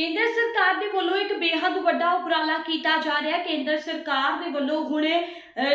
ਕੇਂਦਰ ਸਰਕਾਰ ਦੇ ਵੱਲੋਂ ਇੱਕ ਬੇਹੱਦ ਵੱਡਾ ਉਪਰਾਲਾ ਕੀਤਾ ਜਾ ਰਿਹਾ ਹੈ। ਕੇਂਦਰ ਸਰਕਾਰ ਦੇ ਵੱਲੋਂ ਹੁਣ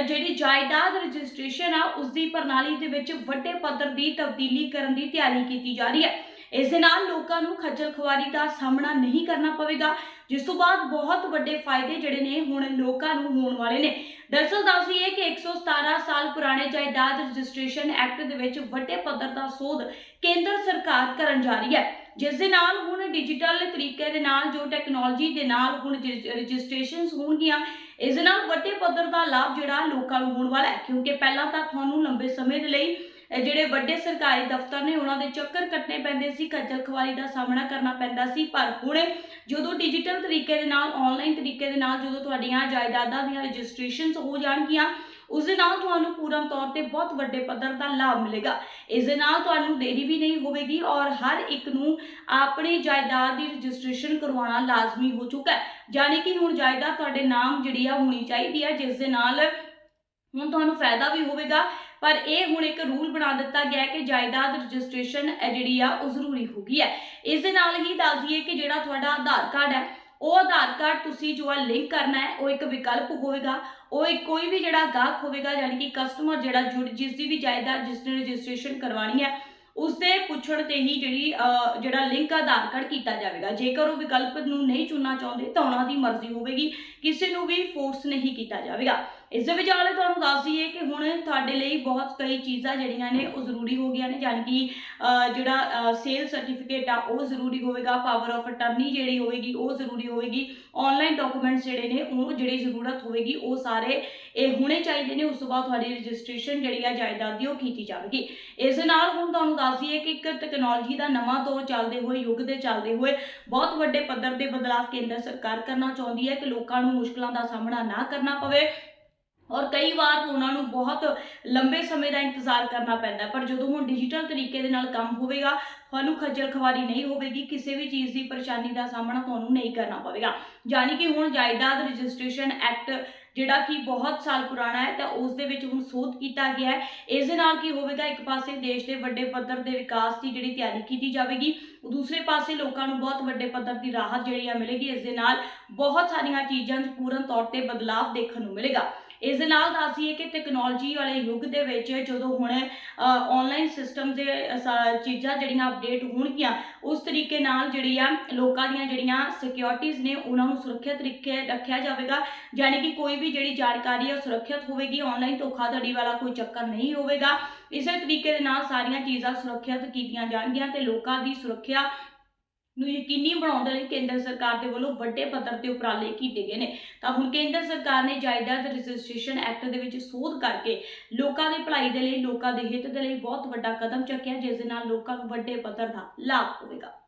ਜਿਹੜੀ ਜਾਇਦਾਦ ਰਜਿਸਟ੍ਰੇਸ਼ਨ ਆ ਉਸ ਦੀ ਪ੍ਰਣਾਲੀ ਦੇ ਵਿੱਚ ਵੱਡੇ ਪੱਧਰ ਦੀ ਤਬਦੀਲੀ ਕਰਨ ਦੀ ਤਿਆਰੀ ਕੀਤੀ ਜਾ ਰਹੀ ਹੈ। ਇਸ ਦੇ ਨਾਲ ਲੋਕਾਂ ਨੂੰ ਖੱਜਲ ਖੁਆਰੀ ਦਾ ਸਾਹਮਣਾ ਨਹੀਂ ਕਰਨਾ ਪਵੇਗਾ, ਜਿਸ ਤੋਂ ਬਾਅਦ ਬਹੁਤ ਵੱਡੇ ਫਾਇਦੇ ਜਿਹੜੇ ਨੇ ਹੁਣ ਲੋਕਾਂ ਨੂੰ ਹੋਣ ਵਾਲੇ ਨੇ। ਦਰਅਸਲ ਦੱਸ ਦਈਏ ਕਿ 117 ਸਾਲ ਪੁਰਾਣੇ ਜਾਇਦਾਦ ਰਜਿਸਟ੍ਰੇਸ਼ਨ ਐਕਟ ਦੇ ਵਿੱਚ ਵੱਡੇ ਪੱਧਰ ਦਾ ਸੋਧ ਕੇਂਦਰ ਸਰਕਾਰ ਕਰਨ ਜਾ ਰਹੀ ਹੈ। ਜਿਸ ਦੇ ਨਾਲ ਹੁਣ ਡਿਜੀਟਲ ਤਰੀਕੇ ਦੇ ਨਾਲ ਜੋ ਟੈਕਨੋਲੋਜੀ ਦੇ ਨਾਲ ਹੁਣ ਰਜਿਸਟ੍ਰੇਸ਼ਨਸ ਹੋਣਗੀਆਂ, ਇਸ ਦੇ ਨਾਲ ਵੱਡੇ ਪੱਧਰ ਦਾ ਲਾਭ ਜਿਹੜਾ ਲੋਕਾਂ ਨੂੰ ਹੋਣ ਵਾਲਾ ਹੈ। ਕਿਉਂਕਿ ਪਹਿਲਾਂ ਤਾਂ ਤੁਹਾਨੂੰ ਲੰਬੇ ਸਮੇਂ ਦੇ ਲਈ ਜਿਹੜੇ ਵੱਡੇ ਸਰਕਾਰੀ ਦਫ਼ਤਰ ਨੇ, ਉਹਨਾਂ ਦੇ ਚੱਕਰ ਕੱਟਣੇ ਪੈਂਦੇ ਸੀ, ਖੱਜਲ ਖਵਾਰੀ ਦਾ ਸਾਹਮਣਾ ਕਰਨਾ ਪੈਂਦਾ ਸੀ। ਪਰ ਹੁਣ ਜਦੋਂ ਡਿਜੀਟਲ ਤਰੀਕੇ ਦੇ ਨਾਲ ਆਨਲਾਈਨ ਤਰੀਕੇ ਦੇ ਨਾਲ ਜਦੋਂ ਤੁਹਾਡੀਆਂ ਜਾਇਦਾਦਾਂ ਦੀਆਂ ਰਜਿਸਟ੍ਰੇਸ਼ਨਸ ਹੋ ਜਾਣਗੀਆਂ, ਉਸ ਦੇ ਨਾਲ ਤੁਹਾਨੂੰ ਪੂਰਨ ਤੌਰ ਤੇ ਬਹੁਤ ਵੱਡੇ ਪੱਧਰ ਦਾ ਲਾਭ ਮਿਲੇਗਾ। ਇਸ ਦੇ ਨਾਲ ਤੁਹਾਨੂੰ ਦੇਰੀ ਵੀ ਨਹੀਂ ਹੋਵੇਗੀ ਔਰ ਹਰ ਇੱਕ ਨੂੰ ਆਪਣੀ ਜਾਇਦਾਦ ਦੀ ਰਜਿਸਟ੍ਰੇਸ਼ਨ ਕਰਵਾਉਣਾ ਲਾਜ਼ਮੀ ਹੋ ਚੁੱਕਾ ਹੈ। ਯਾਨੀ ਕਿ ਹੁਣ ਜਾਇਦਾਦ ਤੁਹਾਡੇ ਨਾਮ ਜਿਹੜੀ ਆ ਹੋਣੀ ਚਾਹੀਦੀ ਹੈ ਜਿਸ ਦੇ ਨਾਲ ਹੁਣ ਤੁਹਾਨੂੰ ਫਾਇਦਾ ਵੀ ਹੋਵੇਗਾ। ਪਰ ਇਹ ਹੁਣ ਇੱਕ ਰੂਲ ਬਣਾ ਦਿੱਤਾ ਗਿਆ ਕਿ ਜਾਇਦਾਦ ਰਜਿਸਟ੍ਰੇਸ਼ਨ ਜਿਹੜੀ ਆ, ਉਹ ਜ਼ਰੂਰੀ ਹੋ ਗਈ ਹੈ। ਇਸ ਦੇ ਨਾਲ ਹੀ ਦੱਸ ਦਈਏ ਕਿ ਜਿਹੜਾ ਤੁਹਾਡਾ ਆਧਾਰ ਕਾਰਡ ਹੈ, ਉਹ ਆਧਾਰ ਕਾਰਡ ਤੁਸੀਂ ਜੋ ਆ ਲਿੰਕ ਕਰਨਾ ਹੈ, ਉਹ ਇੱਕ ਵਿਕਲਪ ਹੋਵੇਗਾ। ਉਹ ਇੱਕ ਕੋਈ ਵੀ ਜਿਹੜਾ ਗਾਹਕ ਹੋਵੇਗਾ, ਯਾਨੀ ਕਿ ਕਸਟਮਰ ਜਿਹੜਾ ਜੁੜ ਜਿਸ ਦੀ ਵੀ ਜਾਇਦਾਦ, ਜਿਸ ਨੇ ਰਜਿਸਟ੍ਰੇਸ਼ਨ ਕਰਵਾਉਣੀ ਹੈ ਉਸ ਦੇ ਪੁੱਛਣ ਤੇ ਹੀ ਜਿਹੜੀ ਜਿਹੜਾ ਲਿੰਕ ਆਧਾਰ ਕਾਰਡ ਕੀਤਾ ਜਾਵੇਗਾ। ਜੇਕਰ ਉਹ ਵਿਕਲਪ ਨੂੰ ਨਹੀਂ ਚੁਣਨਾ ਚਾਹੁੰਦੇ, ਤਾਂ ਉਹਨਾਂ ਦੀ ਮਰਜ਼ੀ ਹੋਵੇਗੀ। ਕਿਸੇ ਨੂੰ ਵੀ ਫੋਰਸ ਨਹੀਂ ਕੀਤਾ ਜਾਵੇਗਾ। ਇਸ ਦੇ ਵਿਚਾਲੇ ਤੁਹਾਨੂੰ ਦੱਸ ਦਈਏ ਕਿ ਹੁਣ ਤੁਹਾਡੇ ਲਈ ਬਹੁਤ ਕਈ ਚੀਜ਼ਾਂ ਜਿਹੜੀਆਂ ਨੇ ਉਹ ਜ਼ਰੂਰੀ ਹੋ ਗਈਆਂ ਨੇ ਯਾਨੀ ਕਿ ਜਿਹੜਾ ਸੇਲ ਸਰਟੀਫਿਕੇਟ ਆ, ਉਹ ਜ਼ਰੂਰੀ ਹੋਵੇਗਾ ਪਾਵਰ ਆਫ ਅਟਰਨੀ ਜਿਹੜੀ ਹੋਵੇਗੀ, ਉਹ ਜ਼ਰੂਰੀ ਹੋਵੇਗੀ ਆਨਲਾਈਨ ਡਾਕੂਮੈਂਟਸ ਜਿਹੜੇ ਨੇ, ਉਹ ਜਿਹੜੀ ਜ਼ਰੂਰਤ ਹੋਵੇਗੀ, ਉਹ ਸਾਰੇ ਇਹ ਹੋਣੇ ਚਾਹੀਦੇ ਨੇ, ਉਸ ਤੋਂ ਬਾਅਦ ਤੁਹਾਡੀ ਰਜਿਸਟ੍ਰੇਸ਼ਨ ਜਿਹੜੀ ਆ, ਜਾਇਦਾਦ ਦੀ ਉਹ ਕੀਤੀ ਜਾਵੇਗੀ। ਇਸ ਦੇ ਨਾਲ ਹੁਣ ਤੁਹਾਨੂੰ ਦੱਸ ਦਈਏ ਕਿ ਇੱਕ ਟੈਕਨੋਲੋਜੀ ਦਾ ਨਵਾਂ ਦੌਰ ਚੱਲਦੇ ਹੋਏ, ਯੁੱਗ ਦੇ ਚੱਲਦੇ ਹੋਏ, ਬਹੁਤ ਵੱਡੇ ਪੱਧਰ 'ਤੇ ਬਦਲਾਅ ਕੇਂਦਰ ਸਰਕਾਰ ਕਰਨਾ ਚਾਹੁੰਦੀ ਹੈ ਕਿ ਲੋਕਾਂ ਨੂੰ ਮੁਸ਼ਕਲਾਂ ਦਾ ਸਾਹਮਣਾ ਨਾ ਕਰਨਾ ਪਵੇ। ਔਰ ਕਈ ਵਾਰ ਉਹਨਾਂ ਨੂੰ ਬਹੁਤ ਲੰਬੇ ਸਮੇਂ ਦਾ ਇੰਤਜ਼ਾਰ ਕਰਨਾ ਪੈਂਦਾ ਪਰ ਜਦੋਂ ਹੁਣ ਡਿਜੀਟਲ ਤਰੀਕੇ ਦੇ ਨਾਲ ਕੰਮ ਹੋਵੇਗਾ, ਤੁਹਾਨੂੰ ਖੱਜਲ ਖਵਾਰੀ ਨਹੀਂ ਹੋਵੇਗੀ, ਕਿਸੇ ਵੀ ਚੀਜ਼ ਦੀ ਪਰੇਸ਼ਾਨੀ ਦਾ ਸਾਹਮਣਾ ਤੁਹਾਨੂੰ ਨਹੀਂ ਕਰਨਾ ਪਵੇਗਾ। ਯਾਨੀ ਕਿ ਹੁਣ ਜਾਇਦਾਦ ਰਜਿਸਟ੍ਰੇਸ਼ਨ ਐਕਟ ਜਿਹੜਾ ਕਿ ਬਹੁਤ ਸਾਲ ਪੁਰਾਣਾ ਹੈ, ਤਾਂ ਉਸ ਦੇ ਵਿੱਚ ਹੁਣ ਸੋਧ ਕੀਤਾ ਗਿਆ ਹੈ। ਇਸ ਦੇ ਨਾਲ ਕੀ ਹੋਵੇਗਾ, ਇੱਕ ਪਾਸੇ ਦੇਸ਼ ਦੇ ਵੱਡੇ ਪੱਧਰ ਦੇ ਵਿਕਾਸ ਦੀ ਜਿਹੜੀ ਤਿਆਰੀ ਕੀਤੀ ਜਾਵੇਗੀ, ਦੂਸਰੇ ਪਾਸੇ ਲੋਕਾਂ ਨੂੰ ਬਹੁਤ ਵੱਡੇ ਪੱਧਰ ਦੀ ਰਾਹਤ ਜਿਹੜੀ ਆ ਮਿਲੇਗੀ, ਇਸ ਦੇ ਨਾਲ ਬਹੁਤ ਸਾਰੀਆਂ ਚੀਜ਼ਾਂ 'ਚ ਪੂਰਨ ਤੌਰ ਤੇ ਬਦਲਾਅ ਦੇਖਣ ਨੂੰ ਮਿਲੇਗਾ। ਇਸ ਦੇ ਨਾਲ ਦੱਸੀਏ ਕਿ ਟੈਕਨੋਲੋਜੀ ਵਾਲੇ ਯੁੱਗ ਦੇ ਵਿੱਚ ਜਦੋਂ ਹੁਣ ਆਨਲਾਈਨ ਸਿਸਟਮ ਦੇ ਚੀਜ਼ਾਂ ਜਿਹੜੀਆਂ ਅਪਡੇਟ ਹੋਣਗੀਆਂ, ਉਸ ਤਰੀਕੇ ਨਾਲ ਜਿਹੜੀ ਆ ਲੋਕਾਂ ਦੀਆਂ ਜਿਹੜੀਆਂ ਸਿਕਿਉਰਿਟੀਆਂ ਨੇ ਉਹਨਾਂ ਨੂੰ ਸੁਰੱਖਿਅਤ ਤਰੀਕੇ ਰੱਖਿਆ ਜਾਵੇਗਾ। ਯਾਨੀ ਕਿ ਕੋਈ ਵੀ ਜਿਹੜੀ ਜਾਣਕਾਰੀ ਹੈ ਉਹ ਸੁਰੱਖਿਅਤ ਹੋਵੇਗੀ ਆਨਲਾਈਨ ਧੋਖਾਧੜੀ ਵਾਲਾ ਕੋਈ ਚੱਕਰ ਨਹੀਂ ਹੋਵੇਗਾ। ਇਸੇ ਤਰੀਕੇ ਦੇ ਨਾਲ ਸਾਰੀਆਂ ਚੀਜ਼ਾਂ ਸੁਰੱਖਿਅਤ ਕੀਤੀਆਂ ਜਾਣਗੀਆਂ ਤੇ ਲੋਕਾਂ ਦੀ ਸੁਰੱਖਿਆ ਨੂੰ ਯਕੀਨੀ ਬਣਾਉਣ ਦੇ ਲਈ ਕੇਂਦਰ ਸਰਕਾਰ ਦੇ ਵੱਲੋਂ ਵੱਡੇ ਪੱਧਰ ਤੇ ਉਪਰਾਲੇ ਕੀਤੇ ਗਏ ਨੇ। ਤਾਂ ਹੁਣ ਕੇਂਦਰ ਸਰਕਾਰ ਨੇ ਜਾਇਦਾਦ ਰਜਿਸਟ੍ਰੇਸ਼ਨ ਐਕਟ ਦੇ ਵਿੱਚ ਸੋਧ ਕਰਕੇ ਲੋਕਾਂ ਦੀ ਭਲਾਈ ਦੇ ਲਈ, ਲੋਕਾਂ ਦੇ ਹਿੱਤ ਦੇ ਲਈ ਬਹੁਤ ਵੱਡਾ ਕਦਮ ਚੱਕਿਆ, ਜਿਸ ਦੇ ਨਾਲ ਲੋਕਾਂ ਨੂੰ ਵੱਡੇ ਪੱਧਰ ਦਾ ਲਾਭ ਹੋਵੇਗਾ।